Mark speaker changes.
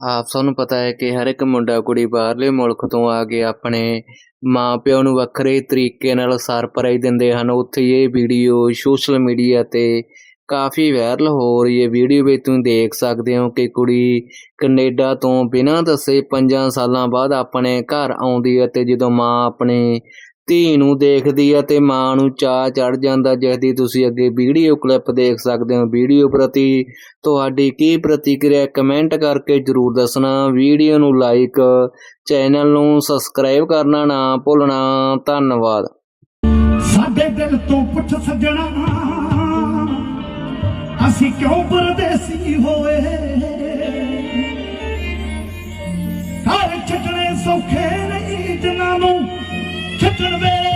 Speaker 1: ਆਪ ਸਭ ਨੂੰ ਪਤਾ ਹੈ ਕਿ ਹਰ ਇੱਕ ਮੁੰਡਾ ਕੁੜੀ ਬਾਹਰਲੇ ਮੁਲਕ ਤੋਂ ਆ ਕੇ ਆਪਣੇ ਮਾਂ-ਪਿਓ ਨੂੰ ਵੱਖਰੇ ਤਰੀਕੇ ਨਾਲ ਸਰਪ੍ਰਾਈਜ਼ ਦਿੰਦੇ ਹਨ। ਉੱਥੇ ਇਹ ਵੀਡੀਓ ਸੋਸ਼ਲ ਮੀਡੀਆ ਤੇ ਕਾਫੀ ਵਾਇਰਲ ਹੋ ਰਹੀ ਹੈ। ਵੀਡੀਓ ਵਿੱਚ ਤੁਸੀਂ ਦੇਖ ਸਕਦੇ ਹੋ ਕਿ ਕੁੜੀ ਕੈਨੇਡਾ ਤੋਂ ਬਿਨਾਂ ਦੱਸੇ 5 ਸਾਲਾਂ ਬਾਅਦ ਆਪਣੇ ਘਰ ਆਉਂਦੀ ਹੈ ਤੇ ਜਦੋਂ ਮਾਂ ਆਪਣੇ ਧੀ ਨੂੰ ਦੇਖਦੀ ਹੈ ਮਾਂ ਨੂੰ ਚਾਅ ਚੜ ਜਾਂਦਾ ਜਿਸ ਦੀ ਤੁਸੀਂ ਅੱਗੇ ਵੀਡੀਓ ਕਲਿੱਪ ਦੇਖ ਸਕਦੇ ਹੋ। ਵੀਡੀਓ ਪ੍ਰਤੀ ਤੁਹਾਡੀ ਕੀ ਪ੍ਰਤੀਕਿਰਿਆ ਕਮੈਂਟ ਕਰਕੇ ਜਰੂਰ ਦੱਸਣਾ। ਵੀਡੀਓ ਨੂੰ ਲਾਈਕ ਚੈਨਲ ਨੂੰ ਸਬਸਕ੍ਰਾਈਬ ਕਰਨਾ ਨਾ ਭੁੱਲਣਾ। ਧੰਨਵਾਦ।
Speaker 2: ਸਾਡੇ ਦਿਲ ਤੋਂ ਪੁੱਛ ਸੱਜਣਾ, ਅਸੀਂ ਕਿਉਂ ਪਰਦੇਸੀ ਹੋਏ? ਘਰ ਛੱਡਣੇ ਸੌਖੇ ਨਹੀਂ ਜਿਨ੍ਹਾਂ ਨੂੰ ਛੱਡਣ ਵੇਲੇ